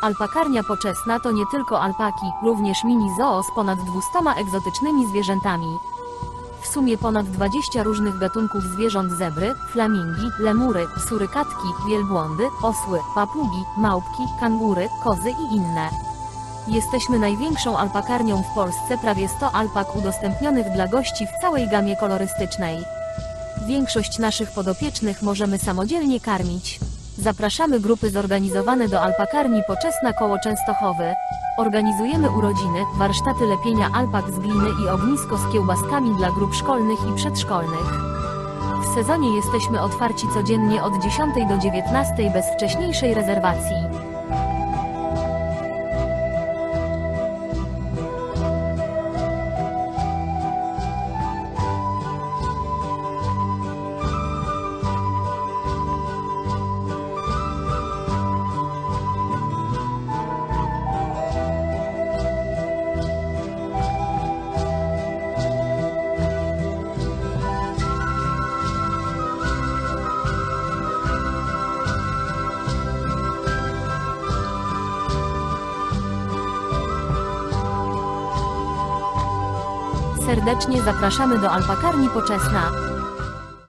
Alpakarnia poczesna to nie tylko alpaki, również mini zoo z ponad 200 egzotycznymi zwierzętami. W sumie ponad 20 różnych gatunków zwierząt zebry, flamingi, lemury, surykatki, wielbłądy, osły, papugi, małpki, kangury, kozy i inne. Jesteśmy największą alpakarnią w Polsce, prawie 100 alpak udostępnionych dla gości w całej gamie kolorystycznej. Większość naszych podopiecznych możemy samodzielnie karmić. Zapraszamy grupy zorganizowane do alpakarni Poczesna koło Częstochowy. Organizujemy urodziny, warsztaty lepienia alpak z gliny i ognisko z kiełbaskami dla grup szkolnych i przedszkolnych. W sezonie jesteśmy otwarci codziennie od 10 do 19 bez wcześniejszej rezerwacji. Serdecznie zapraszamy do alpakarni Poczesna.